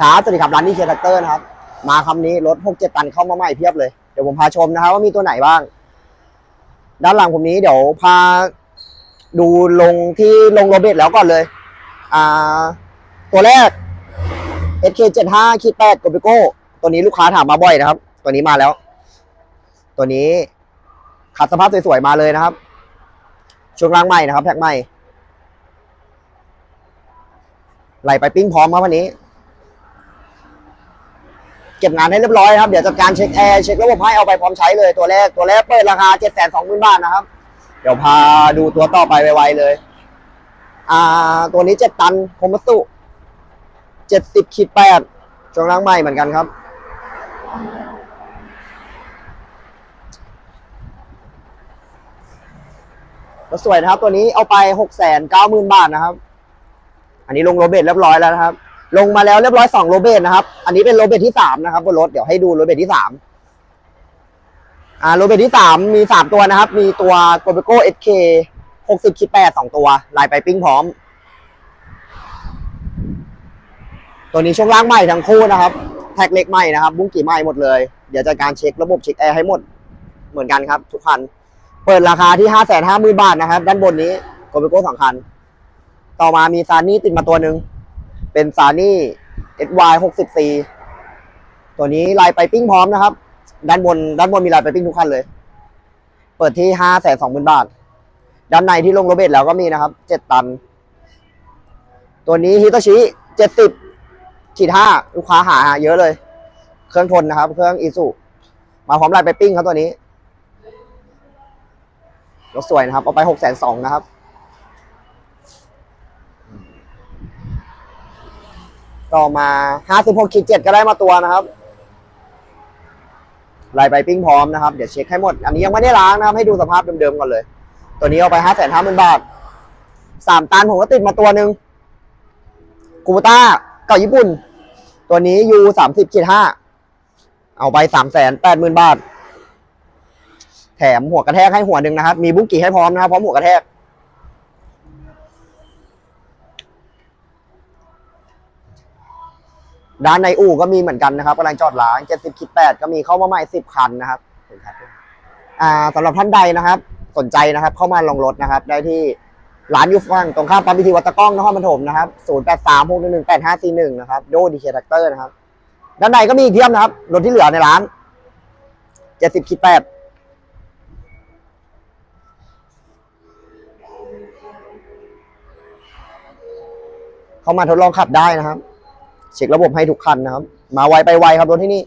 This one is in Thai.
ครับสวัสดีครับร้านนี้เชียร์แท็กเตอร์นะครับ มาคำนี้รถหกเจ็ดตันเข้ามาใหม่เพียบเลย เดี๋ยวผมพาชมนะครับว่ามีตัวไหนบ้าง ด้านหลังผมนี้เดี๋ยวพาดูลงที่ลงโรเบตแล้วก่อนเลย อ่า ตัวแรก SK75 คิด8 g o b i g o ตัวนี้ลูกค้าถามมาบ่อยนะครับ ตัวนี้มาแล้ว ตัวนี้ขัดสภาพสวยๆมาเลยนะครับช่วงล่างใหม่นะครับแพ็คใหม่ไหลไปปิ้งพร้อมครับวันนี้ เก็บงานให้เรียบร้อยครับ เดี๋ยวจัดการเช็คแอร์เช็คระบบให้เอาไปพร้อมใช้เลยตัวแรกตัวแรกเปิดราคา 7 2 0 0 0 0บาทนะครับ เดี๋ยวพาดูตัวต่อไปไวๆเลย อ่า ตัวนี้ 7 ตันคมัตสุ70ขีด8ช่วงล่างใหม่เหมือนกันครับ ก็สวยนะครับตัวนี้เอาไป 6 9 0 0 0 0 บาทนะครับ อันนี้ลงโรเบตเรียบร้อยแล้วนะครับ ลงมาแล้วเรียบร้อยสองโรเบตนะครับ อันนี้เป็นโรเบตที่สามนะครับบนรถเดี๋ยวให้ดูโรเบตที่สามอ่าโรเบตที่สามมีสามตัวนะครับ มีตัว g o b e c o SK หกสิบคิดแปดสองตัว ลายไปปิ้งพร้อม ตัวนี้ช่วงล่างใหม่ทั้งคู่นะครับ แท็กเล็กใหม่นะครับ บุ้งกี่ใหม่หมดเลย เดี๋ยวจัดการเช็คระบบเช็คแอร์ให้หมด เหมือนกันครับ ทุกคัน เปิดราคาที่ห้าแสนห้าหมื่นบาทนะครับ ด้านบนนี้ g o b e c o สองคัน ต่อมามีซานนี่ติดมาตัวหนึ่ง เป็นซานี่ SY 60 C ตัวนี้ลายไปปิ้งพร้อมนะครับ ด้านบนด้านบนมีลายไปปิ้งทุกคันเลย เปิดที่ห้าแสนสองหมื่นบาท ด้านในที่ลงโรเบตแล้วก็มีนะครับเจ็ดตัน ตัวนี้ฮิโตชิเจ็ดสิบขีดห้าลูกค้าหาเยอะเลย เครื่องทนนะครับ เครื่องอีซูมาพร้อมลายไปปิ้งครับตัวนี้รถสวยนะครับ เอาไปหกแสนสองนะครับ ต่อมา56ขีด7ก็ได้มาตัวนะครับลายไปปิ้งพร้อมนะครับ เดี๋ยวเช็คให้หมด อันนี้ยังไม่ได้ล้างนะครับ ให้ดูสภาพเดิมๆก่อนเลย ตัวนี้เอาไป5 5 0 0 0 0บาทสามตันผมก็ติดมาตัวหนึ่งกูต้าเก่าญี่ปุ่น ตัวนี้ยู30ขีด5เอาไป3 8 0 0 0 0บาท แถมหัวกระแทกให้หัวหนึ่งนะครับ มีบุ้งกี่ให้พร้อมนะครับพร้อมหัวกระแทก ด้านในอู่ก็มีเหมือนกันนะครับกำลังจอดล้าง70คิด8ก็มีเข้ามาใหม่ 10 คันนะครับอ่าสำหรับท่านใดนะครับ สนใจนะครับ เข้ามาลองรถนะครับ ได้ที่ร้านยูฟังตรงข้ามปั๊มพีทีวัตะก้องนครปฐมนะครับ0 8 3 6 1 1 8 5 4 1นะครับโดดีเคแท็กเตอร์นะครับ ด้านในก็มีเทียมนะครับ รถที่เหลือในร้าน70คิด8เข้ามาทดลองขับได้นะครับ เช็คระบบให้ทุกคันนะครับ มาไวไปไวครับรถที่นี่